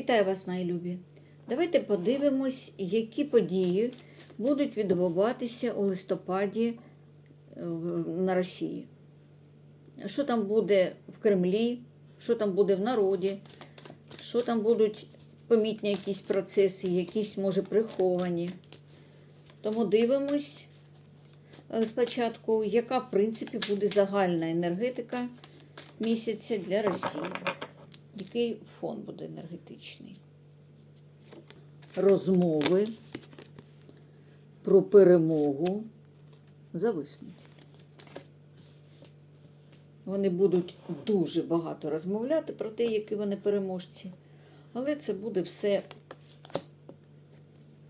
Вітаю вас, мої любі. Давайте подивимось, які події будуть відбуватися у листопаді е, на Росії. Що там буде в Кремлі, що там буде в народі, що там будуть помітні якісь процеси, якісь, може, приховані. Тому дивимось е, спочатку, яка, в принципі, буде загальна енергетика місяця для Росії. Який фон буде енергетичний? Розмови про перемогу зависнуть. Вони будуть дуже багато розмовляти про те, які вони переможці. Але це буде все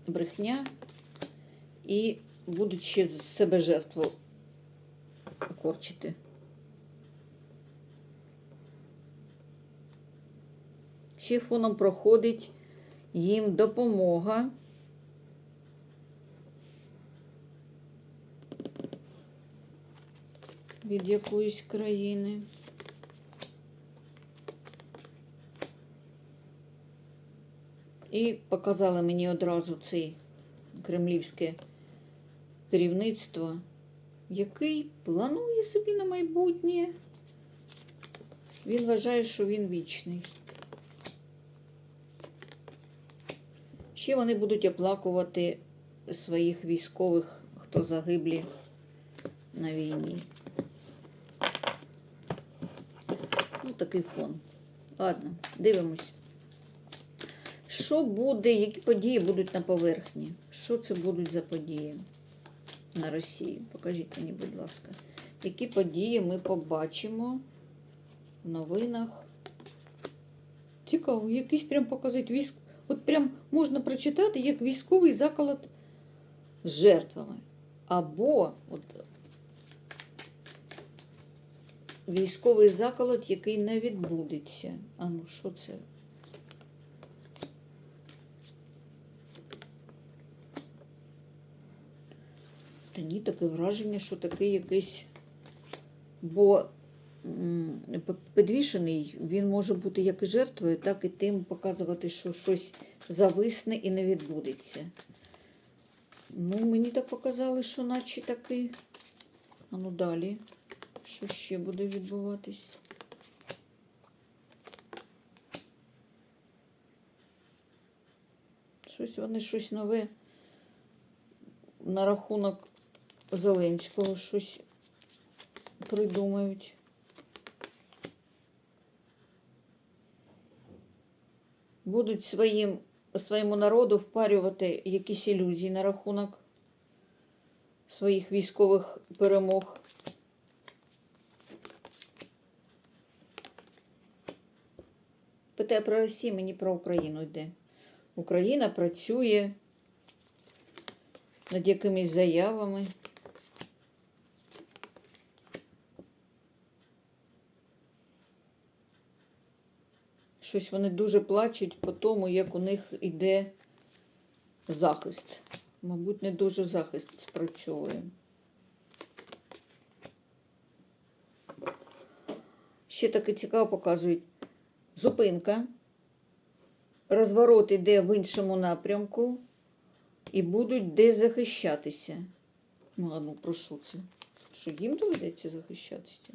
брехня і будуть ще з себе жертву корчити. Ще фоном проходить їм допомога. Від якоїсь країни. І показали мені одразу цей кремлівське керівництво, який планує собі на майбутнє. Він вважає, що він вічний. Ще вони будуть оплакувати своїх військових, хто загиблі на війні. Ну, такий фон. Ладно, дивимось. Що буде, які події будуть на поверхні? Що це будуть за події на Росії? Покажіть мені, будь ласка, які події ми побачимо в новинах. Цікаво, якийсь прям показують військ. От прям можна прочитати як військовий заколот з жертвами. Або от, військовий заколот, який не відбудеться. А ну, що це? Та ні, таке враження, що такий якийсь. Бо підвішений, він може бути як і жертвою, так і тим показувати, що щось зависне і не відбудеться. Ну, мені так показали, що наче такий. А ну далі. Що ще буде відбуватись? Щось вони щось нове на рахунок Зеленського щось придумають. Будуть своїм, своєму народу впарювати якісь ілюзії на рахунок своїх військових перемог. Питає про Росію, мені про Україну йде. Україна працює над якимись заявами. Щось вони дуже плачуть по тому, як у них іде захист. Мабуть, не дуже захист спрацьовує. Ще таке цікаво показують. Зупинка. Розворот іде в іншому напрямку і будуть десь захищатися. Ну, ну, прошу це. Що їм доведеться захищатися?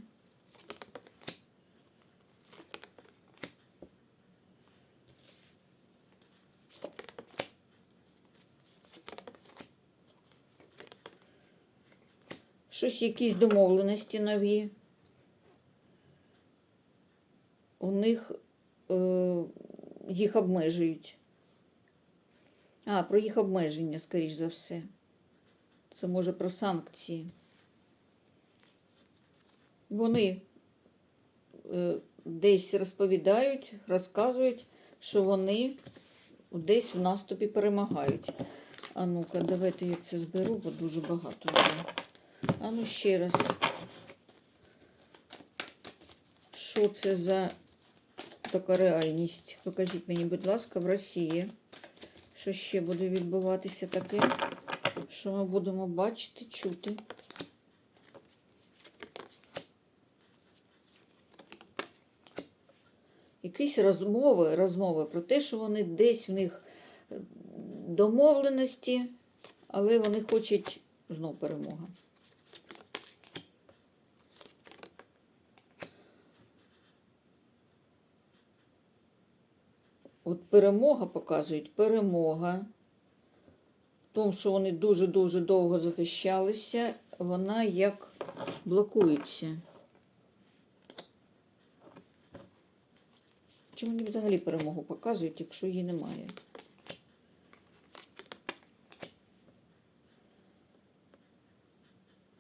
Щось, якісь домовленості нові. У них е, їх обмежують. А, про їх обмеження, скоріш за все. Це може про санкції. Вони е, десь розповідають, розказують, що вони десь в наступі перемагають. А ну-ка, давайте я це зберу, бо дуже багато вже. А ну ще раз. Що це за така реальність? Покажіть мені, будь ласка, в Росії. Що ще буде відбуватися таке, що ми будемо бачити, чути. якісь розмови, розмови про те, що вони десь в них е, домовленості, але вони хочуть знов перемога. От перемога показують перемога. В тому, що вони дуже-дуже довго захищалися, вона як блокується. Чому мені взагалі перемогу показують, якщо її немає?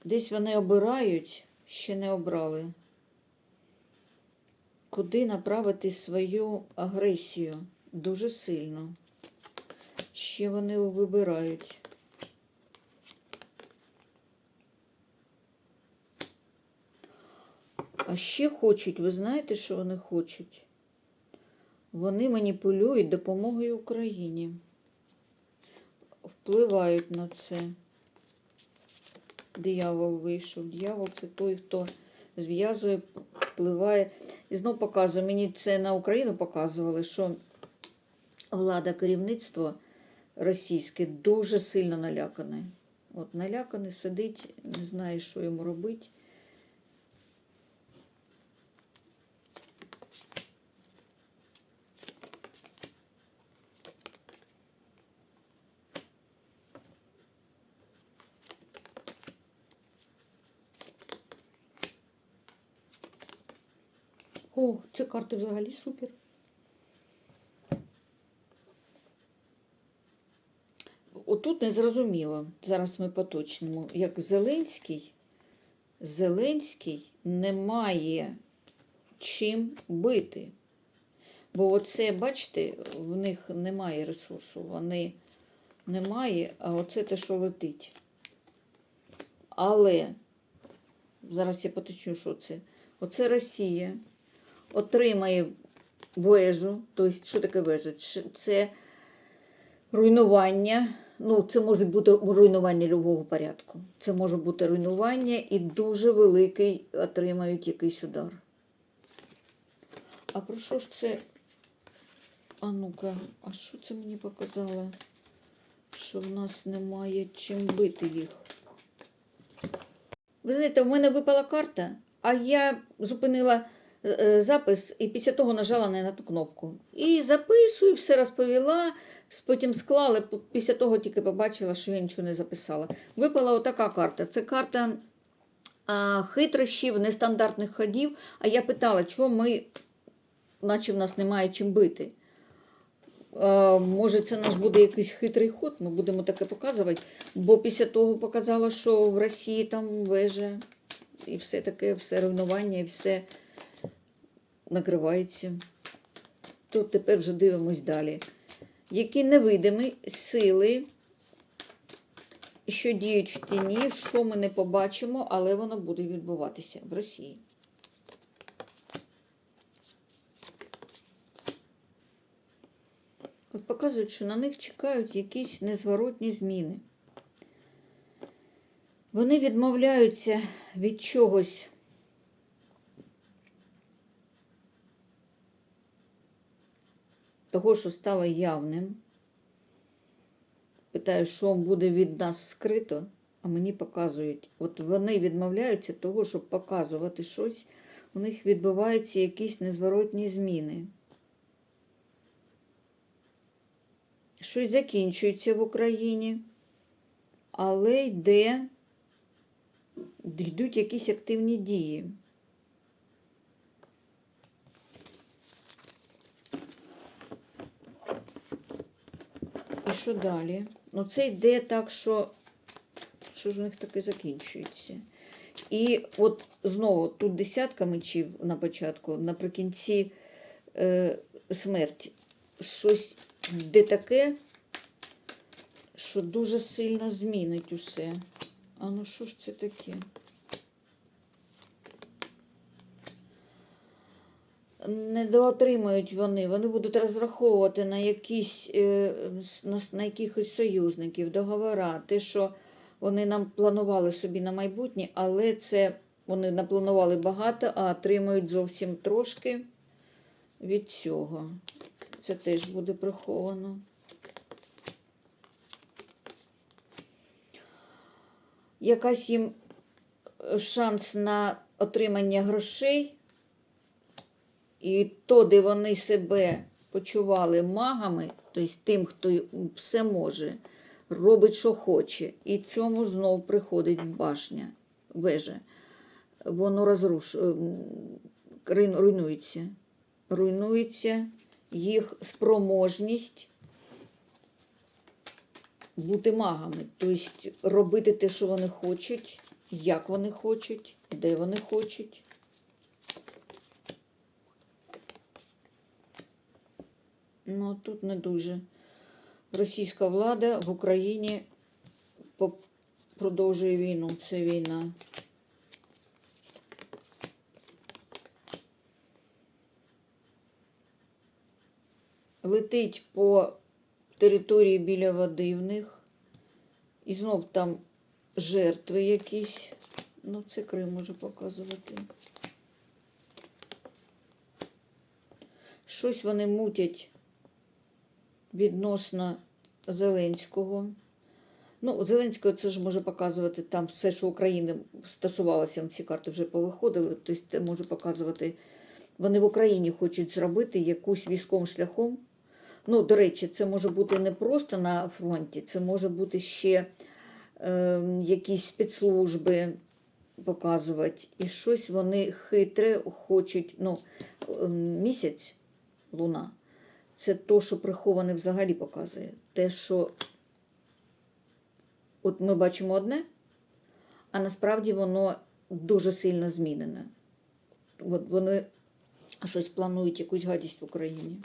Десь вони обирають, ще не обрали. Куди направити свою агресію? Дуже сильно. Ще вони вибирають. А ще хочуть, ви знаєте, що вони хочуть? Вони маніпулюють допомогою Україні. Впливають на це. Диявол вийшов. Диявол це той, хто зв'язує, впливає. І знов показує, мені це на Україну показували, що влада, керівництво російське дуже сильно налякане. От наляканий сидить, не знає, що йому робити. О, ці карти взагалі супер. Отут не зрозуміло, зараз ми поточнимо, як Зеленський, Зеленський не має чим бити. Бо оце, бачите, в них немає ресурсу, вони немає, а оце те, що летить. Але, зараз я поточню, що це. Оце Росія отримає вежу. Тобто, що таке вежа? Це руйнування. Ну, це може бути руйнування любого порядку. Це може бути руйнування і дуже великий отримають якийсь удар. А про що ж це? А ну-ка, а що це мені показало? Що в нас немає чим бити їх. Ви знаєте, в мене випала карта, а я зупинила е, е, запис і після того нажала на ту кнопку. І записую, все розповіла, потім склала, п- після того тільки побачила, що я нічого не записала. Випала отака карта. Це карта а, хитрощів, нестандартних ходів. А я питала, чого ми, наче в нас немає чим бити. А, може, це наш буде якийсь хитрий ход, ми будемо таке показувати. Бо після того показала, що в Росії там вежа, і все таке, все руйнування, і все накривається. Тут тепер вже дивимось далі. Які невидимі сили, що діють в тіні, що ми не побачимо, але воно буде відбуватися в Росії. От показують, що на них чекають якісь незворотні зміни. Вони відмовляються від чогось. Того, що стало явним. Питаю, що буде від нас скрито, а мені показують. От вони відмовляються того, щоб показувати щось, у них відбуваються якісь незворотні зміни. Щось закінчується в Україні, але йде, йдуть якісь активні дії. Що далі? Ну, це йде так, що, що ж у них таке закінчується. І от знову тут десятка мечів на початку, наприкінці е, смерть. Щось де таке, що дуже сильно змінить усе. А ну що ж це таке? Не доотримають вони, вони будуть розраховувати на якісь е, на, на якихось союзників, договора, те, що вони нам планували собі на майбутнє, але це вони напланували багато, а отримають зовсім трошки. від цього. Це теж буде приховано. Якась їм шанс на отримання грошей, і то, де вони себе почували магами, тобто тим, хто все може, робить, що хоче, і цьому знов приходить башня, вежа. Воно розруш... ем, руйнується. Руйнується їх спроможність бути магами, тобто робити те, що вони хочуть, як вони хочуть, де вони хочуть. Ну, тут не дуже. Російська влада в Україні продовжує війну. Це війна. Летить по території біля води в них. І знов там жертви якісь. Ну, це Крим може показувати. Щось вони мутять відносно Зеленського. Ну, Зеленського це ж може показувати там все, що України стосувалося, ці карти вже повиходили. Тобто може показувати, вони в Україні хочуть зробити якусь військовим шляхом. Ну, до речі, це може бути не просто на фронті, це може бути ще е, якісь спецслужби показувати. І щось вони хитре хочуть. Ну, місяць, луна, це то, що приховане взагалі показує. Те, що от ми бачимо одне, а насправді воно дуже сильно змінене. От вони щось планують, якусь гадість в Україні.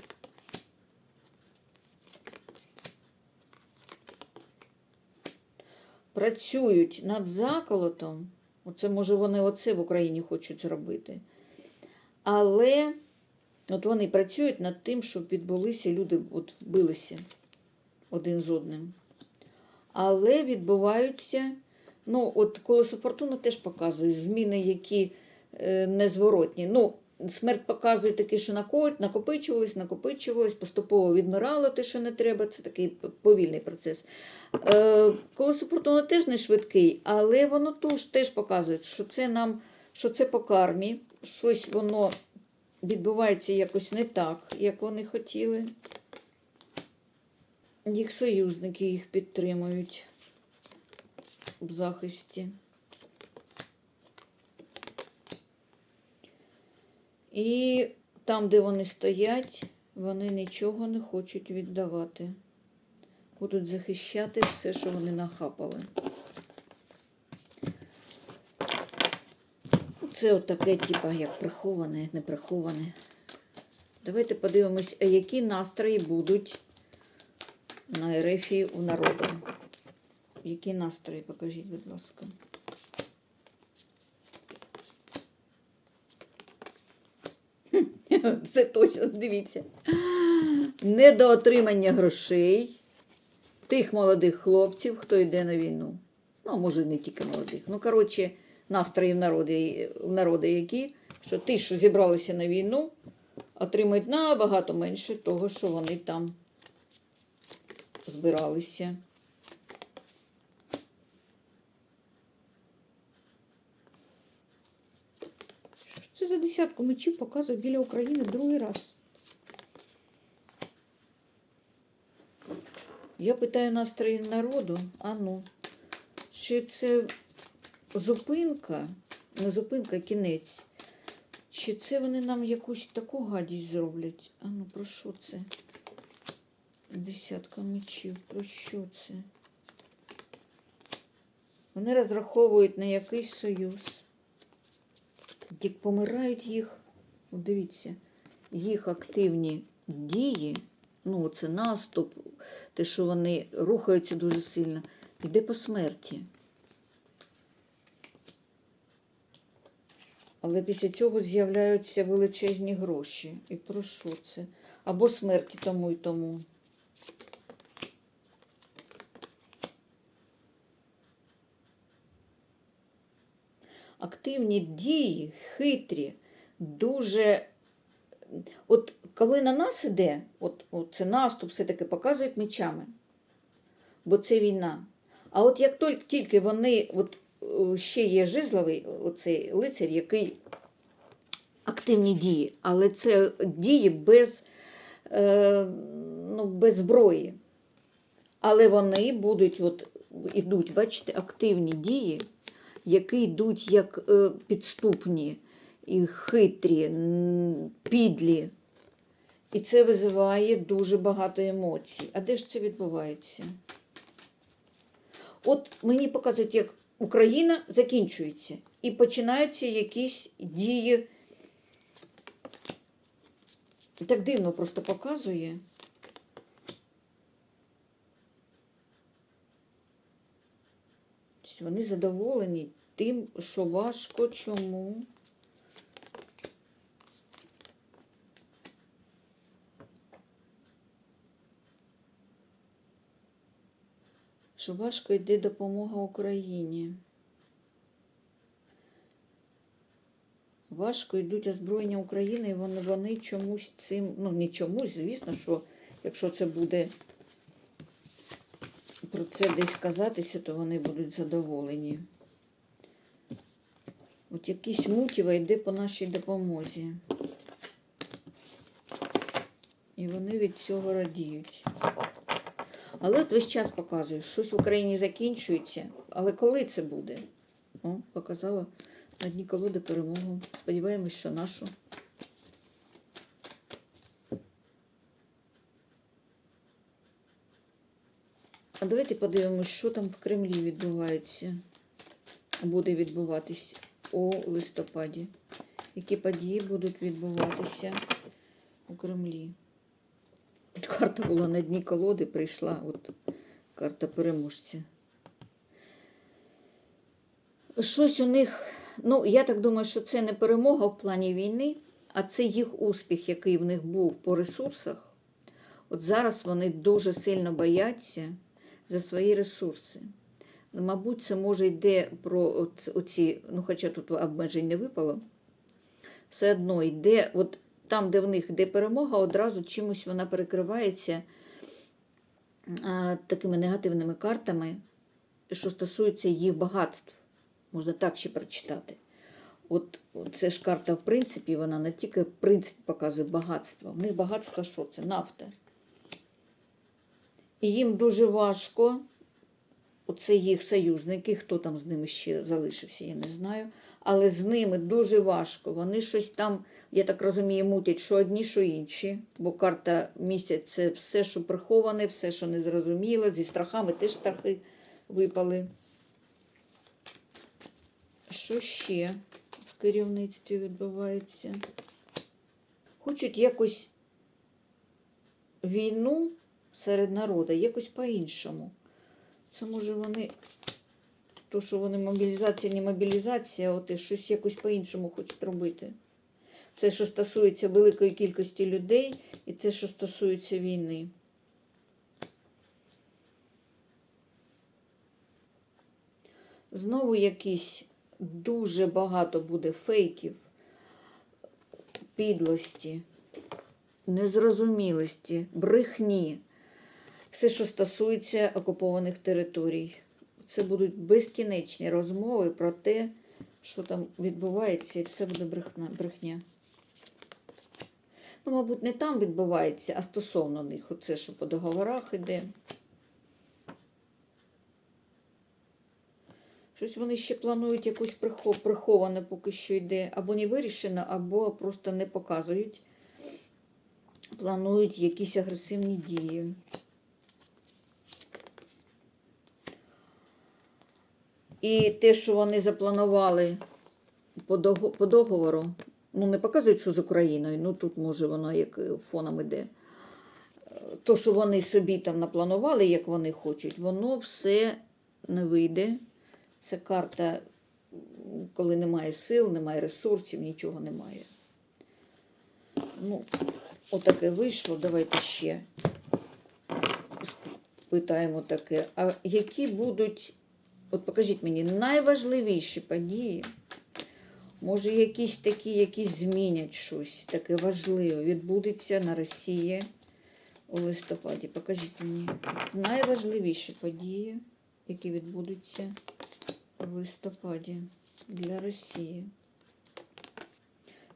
Працюють над заколотом. Оце, може, вони оце в Україні хочуть зробити. Але от вони працюють над тим, щоб відбулися люди, от билися один з одним. Але відбуваються, ну, от колесо фортуни теж показує зміни, які е, незворотні. Ну, смерть показує таке, що нако- накопичувались, накопичувались, поступово відмирало те, що не треба. Це такий повільний процес. Е, колесо фортуни теж не швидкий, але воно теж, теж показує, що це нам, що це по кармі, щось воно відбувається якось не так, як вони хотіли. Їх союзники їх підтримують в захисті. І там, де вони стоять, вони нічого не хочуть віддавати. Будуть захищати все, що вони нахапали. Це от таке, типа, як приховане, не приховане. Давайте подивимось, які настрої будуть на Ерефії у народу. Які настрої, покажіть, будь ласка. Це точно, дивіться. Недоотримання грошей тих молодих хлопців, хто йде на війну. Ну, може, не тільки молодих. Ну, коротше, настрої в народі, народи які, що ті, що зібралися на війну, отримують набагато менше того, що вони там збиралися. Що це за десятку мечів показує біля України другий раз? Я питаю настрої народу, а ну, чи це зупинка, не зупинка, кінець? Чи це вони нам якусь таку гадість зроблять? А ну, про що це? Десятка мечів, про що це? Вони розраховують на якийсь союз. Як помирають їх, дивіться, їх активні дії, ну, це наступ, те, що вони рухаються дуже сильно, йде по смерті. Але після цього з'являються величезні гроші. І про що це? Або смерті тому і тому. Активні дії, хитрі, дуже от коли на нас іде, от, от це наступ, все-таки показують мечами, бо це війна. А от як тільки, вони, от ще є жезловий, оцей лицар, який активні дії, але це дії без, е, ну, без зброї. Але вони будуть, от, ідуть, бачите, активні дії, які йдуть як е, підступні і хитрі, підлі. І це визиває дуже багато емоцій. А де ж це відбувається? От мені показують, як Україна закінчується і починаються якісь дії. Так дивно просто показує. Тобто Вони задоволені тим, що важко чому. Що важко йде допомога Україні. Важко йдуть озброєння України, і вони, вони чомусь цим, ну не чомусь, звісно, що якщо це буде про це десь казатися, то вони будуть задоволені. От якийсь мутіва йде по нашій допомозі. І вони від цього радіють. Але от весь час показує, щось в Україні закінчується. Але коли це буде? О, показала на дні колоди перемогу. Сподіваємось, що нашу. А давайте подивимось, що там в Кремлі відбувається. Буде відбуватись у листопаді. Які події будуть відбуватися у Кремлі? Карта була на дні колоди, прийшла от карта переможця. Щось у них, ну, я так думаю, що це не перемога в плані війни, а це їх успіх, який в них був по ресурсах. От зараз вони дуже сильно бояться за свої ресурси. Ну, Мабуть, це може йде про оці, ну хоча тут обмежень не випало, все одно йде, от там, де в них йде перемога, одразу чимось вона перекривається такими негативними картами, що стосується їх багатств. Можна так ще прочитати. От це ж карта, в принципі, вона не тільки в принципі показує багатство. В них багатство що це? Нафта. І їм дуже важко, оце їх союзники, хто там з ними ще залишився, я не знаю. Але з ними дуже важко. Вони щось там, я так розумію, мутять, що одні, що інші. Бо карта місяць це все, що приховане, все, що незрозуміло. Зі страхами теж страхи випали. Що ще в керівництві відбувається? Хочуть якось війну серед народу, якось по-іншому. Це може вони, то, що вони мобілізація, не мобілізація, а і щось якось по-іншому хочуть робити. Це, що стосується великої кількості людей, і це, що стосується війни. Знову якісь дуже багато буде фейків, підлості, незрозумілості, брехні. Все, що стосується окупованих територій. Це будуть безкінечні розмови про те, що там відбувається, і все буде брехна, брехня. Ну, мабуть, не там відбувається, а стосовно них. Оце, що по договорах іде. Щось вони ще планують якусь прихо- приховане поки що йде, або не вирішено, або просто не показують. Планують якісь агресивні дії. І те, що вони запланували по, договору, ну не показують, що з Україною, ну тут може воно як е, фоном іде. Е, То, що вони собі там напланували, як вони хочуть, воно все не вийде. Це карта, коли немає сил, немає ресурсів, нічого немає. Ну, отаке вийшло. Давайте ще питаємо таке. А які будуть, от покажіть мені, найважливіші події Може, якісь такі, які змінять щось таке важливе, відбудеться на Росії у листопаді. Покажіть мені найважливіші події, які відбудуться в листопаді для Росії.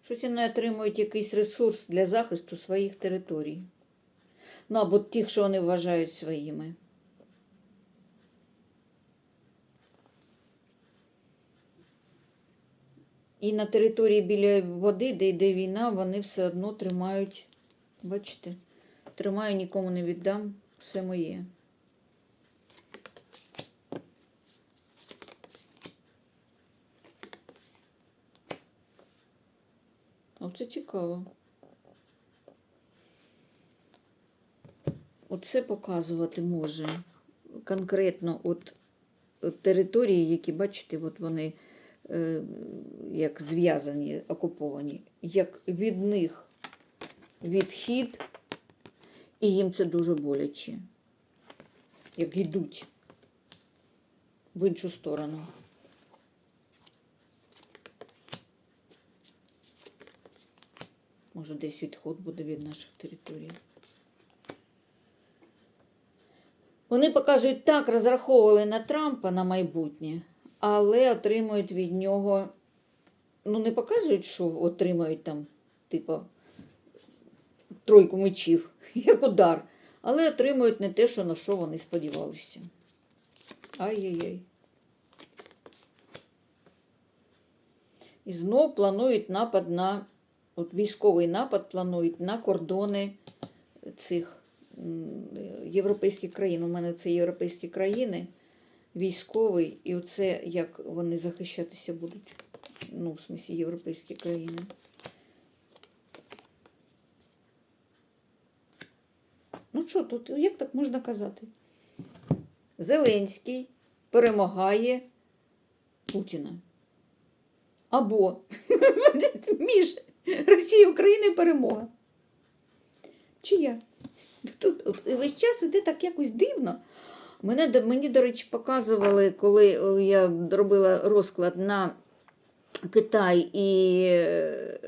Щось вони отримують якийсь ресурс для захисту своїх територій. Ну, або тих, що вони вважають своїми. І на території біля води, де йде війна, вони все одно тримають, бачите, тримаю, нікому не віддам, все моє. Оце цікаво. Оце показувати може конкретно от, от території, які, бачите, от вони як зв'язані, окуповані, як від них відхід, і їм це дуже боляче, як йдуть в іншу сторону. Може, десь відход буде від наших територій. Вони показують так, розраховували на Трампа на майбутнє, але отримують від нього. Ну, не показують, що отримають там, типу, тройку мечів, як удар, але отримують не те, що на що вони сподівалися. Ай-яй-яй. І знов планують напад на от військовий напад планують на кордони цих європейських країн. У мене це європейські країни, військовий, і оце як вони захищатися будуть. Ну, в смислі, європейські країни. Ну що тут, як так можна казати? Зеленський перемагає Путіна. Або між Росією і Україною перемога. Чия? Тут весь час іде так якось дивно. Мене, мені, до речі, показували, коли я робила розклад на Китай і е,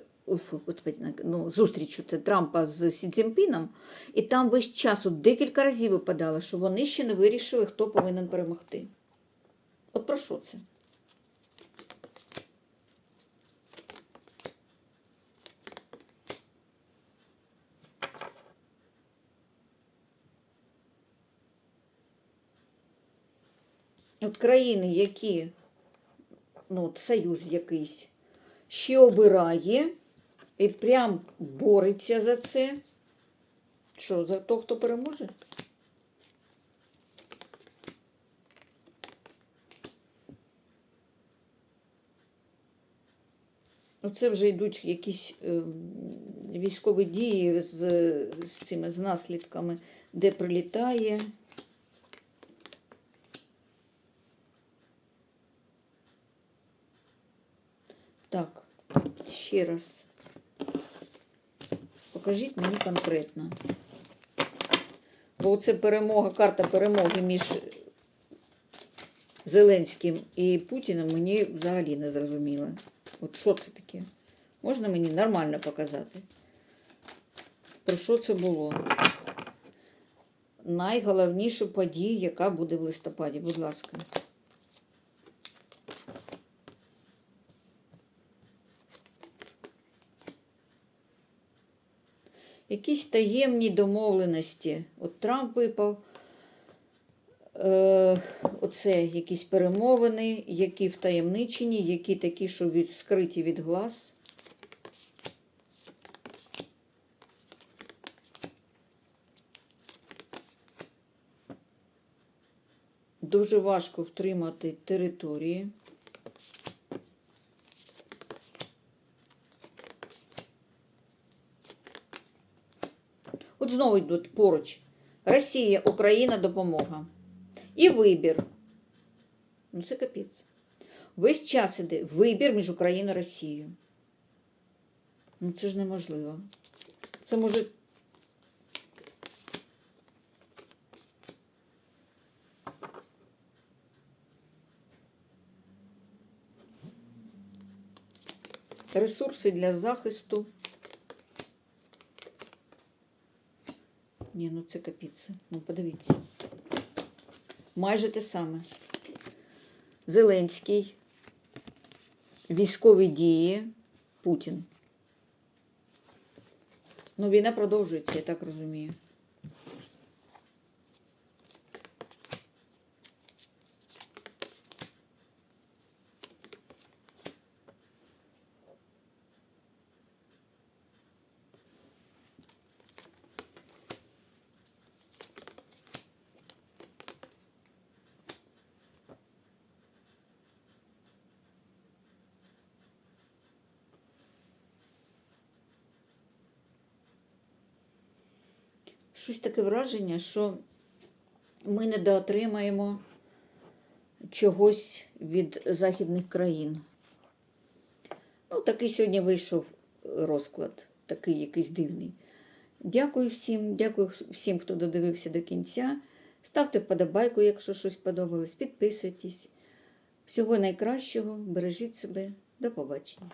ну, зустріч Трампа з Сі Цзінпіном, і там весь час от декілька разів випадало, що вони ще не вирішили, хто повинен перемогти. От про що це? От країни, які, ну, от союз якийсь, ще обирає і прям бореться за це. Що, за то, хто переможе? Оце вже йдуть якісь е, військові дії з, з цими з наслідками, де прилітає. Так, ще раз. Покажіть мені конкретно. Бо це перемога, карта перемоги між Зеленським і Путіним мені взагалі не зрозуміла. От що це таке? Можна мені нормально показати? Про що це було? Найголовнішу подію, яка буде в листопаді, будь ласка. Якісь таємні домовленості. От Трамп випав. Е, оце якісь перемовини, які втаємничені, які такі, що від, скриті від глаз. Дуже важко втримати території. Знову йдуть поруч. Росія, Україна, допомога. І вибір. Ну, це капець. Весь час іде вибір між Україною і Росією. Ну, це ж неможливо. Це може. Ресурси для захисту. Ні, ну це капіце. Ну, подивіться. Майже те саме. Зеленський. Військові дії. Путін. Ну, війна продовжується, я так розумію. Щось таке враження, що ми недоотримаємо чогось від західних країн. Ну, такий сьогодні вийшов розклад, такий якийсь дивний. Дякую всім, дякую всім, хто додивився до кінця. Ставте вподобайку, якщо щось подобалось, підписуйтесь. Всього найкращого, бережіть себе, до побачення.